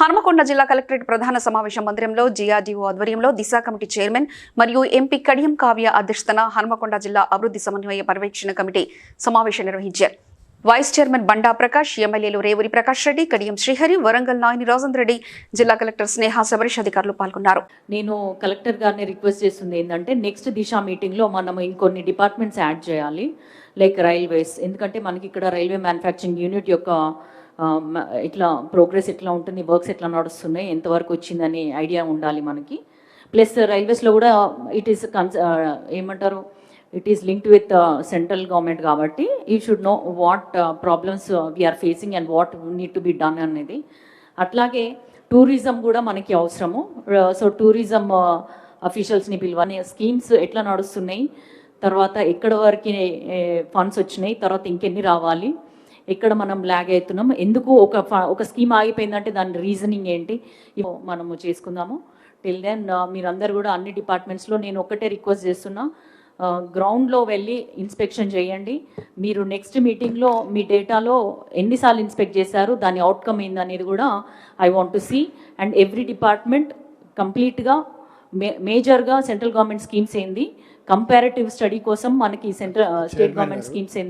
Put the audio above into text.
హనుమకొండ జిల్లా కలెక్టరేట్ ప్రధాన సమావేశ మందిరంలో జీఆర్డీఓ ఆధ్వర్యంలో దిశ కమిటీ చైర్మన్ మరియు ఎంపీ కడియం కావ్య అధ్యక్షతన హనుమకొండ జిల్లా అభివృద్ధి సమన్వయ పర్యవేక్షణ కమిటీ సమావేశం నిర్వహించారు. వైస్ చైర్మన్ బండా ప్రకాష్ ఎమ్మెల్యేలు రేవూరి ప్రకాష్ రెడ్డి కడియం శ్రీహరి వరంగల్ నాయని రాజేంద్ర రెడ్డి జిల్లా కలెక్టర్ స్నేహ శబరీష్ అధికారులు పాల్గొన్నారు. నేను కలెక్టర్ గారిని రిక్వెస్ట్ చేస్తుంది ఏంటంటే నెక్స్ట్ దిశ మీటింగ్లో మనం ఇంకొన్ని డిపార్ట్మెంట్స్ యాడ్ చేయాలి లైక్ రైల్వేస్. ఎందుకంటే మనకి ఇక్కడ రైల్వే మ్యానుఫ్యాక్చరింగ్ యూనిట్ యొక్క ఇట్లా ప్రోగ్రెస్ ఎట్లా ఉంటుంది వర్క్స్ ఎట్లా నడుస్తున్నాయి ఎంతవరకు వచ్చిందని ఐడియా ఉండాలి మనకి. ప్లస్ రైల్వేస్లో కూడా ఇట్ ఈస్ కన్స్ ఏమంటారు it is linked with central government కాబట్టి you should know what problems we are facing and what need to be done అనేది. అట్లాగే టూరిజం కూడా మనకి అవసరము. సో టూరిజం అఫీషియల్స్ని పిలవని స్కీమ్స్ ఎట్లా నడుస్తున్నాయి తర్వాత ఎక్కడ వరకు ఫండ్స్ వచ్చినాయి తర్వాత ఇంకెన్ని రావాలి ఎక్కడ మనం లాగ్ అవుతున్నాం? ఎందుకు ఒక ఫ- ఒక స్కీమ్ ఆగిపోయిందంటే దాని రీజనింగ్ ఏంటి? ఇవి మనము చేసుకుందాము. టిల్ దెన్ మీరందరూ కూడా అన్ని డిపార్ట్మెంట్స్లో నేను ఒక్కటే రిక్వెస్ట్ చేస్తున్నా. గ్రౌండ్లో వెళ్ళి ఇన్స్పెక్షన్ చేయండి. మీరు నెక్స్ట్ మీటింగ్లో మీ డేటాలో ఎన్నిసార్లు ఇన్స్పెక్ట్ చేశారు? దాని అవుట్కమ్ ఏందనేది కూడా I want to see and every department కంప్లీట్గా మే మేజర్గా సెంట్రల్ గవర్నమెంట్ స్కీమ్స్ ఏంది? కంపారిటివ్ స్టడీ కోసం మనకి సెంట్రల్ స్టేట్ గవర్నమెంట్ స్కీమ్స్ ఏంది?